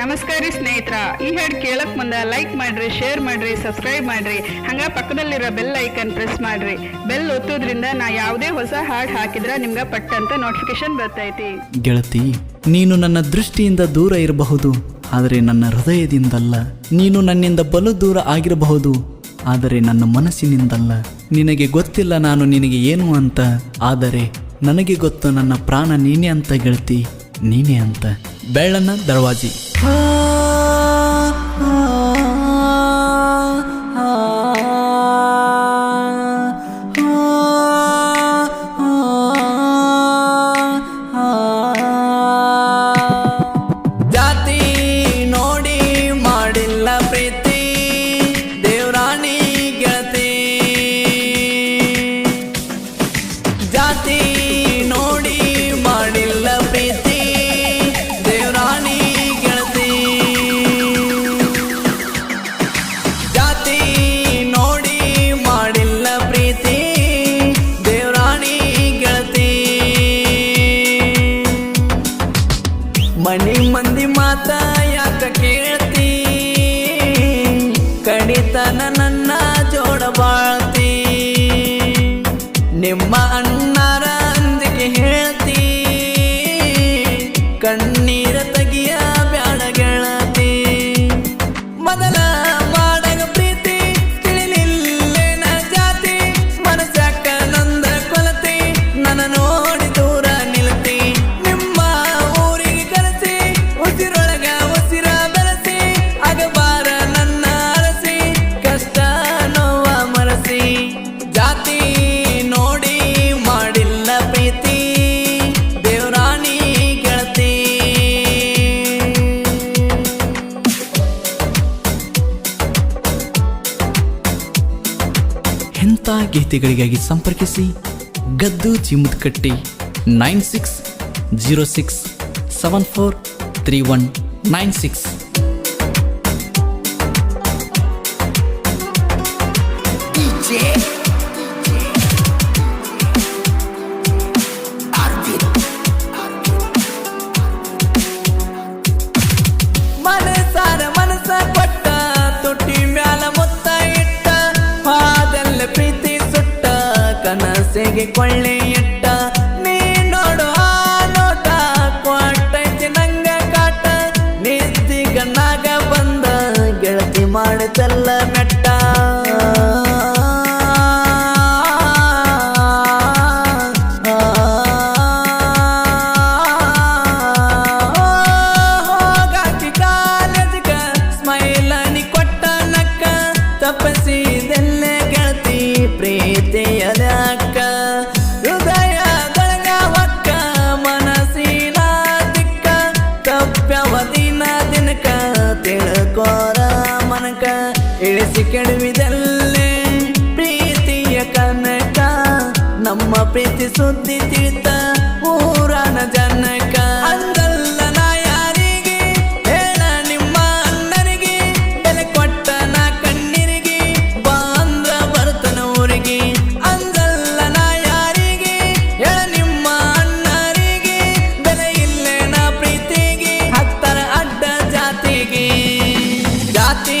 ನಮಸ್ಕಾರ ರೀ ಸ್ನೇಹಿತರ, ಈ ಹಾಡು ಕೇಳಕ್ ಮುಂದೆ ಲೈಕ್ ಮಾಡ್ರಿ ಶೇರ್ ಮಾಡ್ರಿ ಸಬ್ಸ್ಕ್ರೈಬ್ ಮಾಡ್ರಿ, ಹಂಗ ಪಕ್ಕದಲ್ಲಿರೋ ಬೆಲ್ ಐಕನ್ ಪ್ರೆಸ್ ಮಾಡ್ರಿ. ಬೆಲ್ ಒತ್ತೋದ್ರಿಂದ ನಾ ಯಾವುದೇ ಹೊಸ ಹಾಡು ಹಾಕಿದ್ರ ನಿಮ್ಗ ಪಟ್ಟಂತ ನೋಟಿಫಿಕೇಶನ್ ಬರ್ತೈತಿ. ಗೆಳತಿ, ನೀನು ನನ್ನ ದೃಷ್ಟಿಯಿಂದ ದೂರ ಇರಬಹುದು, ಆದರೆ ನನ್ನ ಹೃದಯದಿಂದಲ್ಲ. ನೀನು ನನ್ನಿಂದ ಬಲು ದೂರ ಆಗಿರಬಹುದು, ಆದರೆ ನನ್ನ ಮನಸ್ಸಿನಿಂದಲ್ಲ. ನಿನಗೆ ಗೊತ್ತಿಲ್ಲ ನಾನು ನಿನಗೆ ಏನು ಅಂತ, ಆದರೆ ನನಗೆ ಗೊತ್ತು ನನ್ನ ಪ್ರಾಣ ನೀನೇ ಅಂತ ಗೆಳತಿ, ನೀನೇ ಅಂತ. ಬೆಳ್ಳನ ದರ್ವಾಜಿ. ಜಾತಿ ಕಣ್ಣೀರ ತೆಗಿಯ ಎಂಥ ಗೀತೆಗಳಿಗಾಗಿ ಸಂಪರ್ಕಿಸಿ? ಗದ್ದು ಚಿಮುದ್ಕಟ್ಟಿ nine six zero six seven four three one nine six. ಮನಸಾರ ಕನಸಿಗೆ ಪ್ರೀತಿ ಸುದ್ದಿ ತಿಳಿತ ಊರನ ಜನಕ. ಅಂದಲ್ಲ ನಾ ಯಾರಿಗೆ ಹೇಳ ನಿಮ್ಮ ಅಣ್ಣನಿಗೆ ಬೆಲೆ ಕೊಟ್ಟ ನಾ ಕಣ್ಣೀರಿಗೆ, ಬಾಂದ್ರ ಬರ್ತನ ಊರಿಗೆ. ಅಂದಲ್ಲ ನಾ ಯಾರಿಗೆ ಹೇಳ ನಿಮ್ಮ ಅಣ್ಣರಿಗೆ, ಬೆಲೆ ಇಲ್ಲೇ ನಾ ಪ್ರೀತಿಗೆ, ಹತ್ತರ ಅಡ್ಡ ಜಾತಿಗೆ. ಜಾತಿ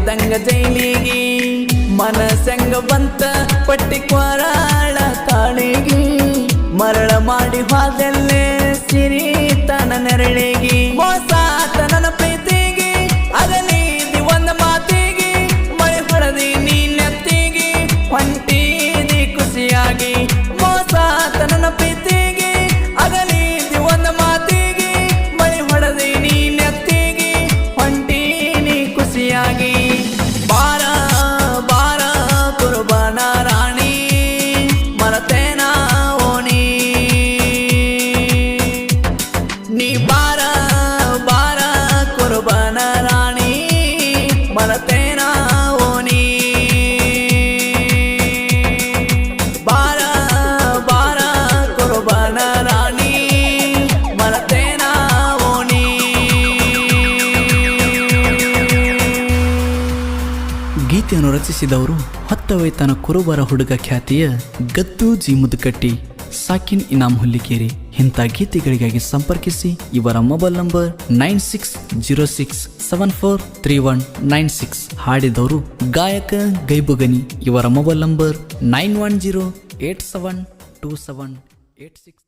ಹಾಕಿದಂಗ ಜೈಲಿಗೆ. ಮನಸಂಗ ಬಂತ ಪಟ್ಟಿ ಕೊರಾಳ ತಾಳಿಗೆ ಮರಳ ಮಾಡಿ ಹಾದಲ್ಲೇ ಸಿರಿ ತನ ನೆರಳಿಗೆ. ಮೋಸ ನನ್ನ ಪ್ರೀತಿಗೆ, ಅಗಲಿದಿ ಒಂದ ಮಾತಿಗೆ. ಮಳೆ ಹೊಡೆದಿ ನೀ ನೆತ್ತಿಗೆ, ಹೊಂಟೀದಿ ಖುಷಿಯಾಗಿ. ಗೀತೆಯನ್ನು ರಚಿಸಿದವರು ಹೊತ್ತವೈತನ ಕುರುಬರ ಹುಡುಗ ಖ್ಯಾತಿಯ ಗದ್ದು ಜಿ ಮುದುಕಟ್ಟಿ ಸಾಕಿನ್ ಇನಾಮ್ ಹುಲ್ಲಿಕೇರಿ. ಇಂಥ ಗೀತೆಗಳಿಗಾಗಿ ಸಂಪರ್ಕಿಸಿ ಇವರ mobile number nine six zero six seven four three one nine six. ಹಾಡಿದವರು ಗಾಯಕ ಗೈಬುಗನಿ. ಇವರ mobile number nine one zero eight seven two seven eight six.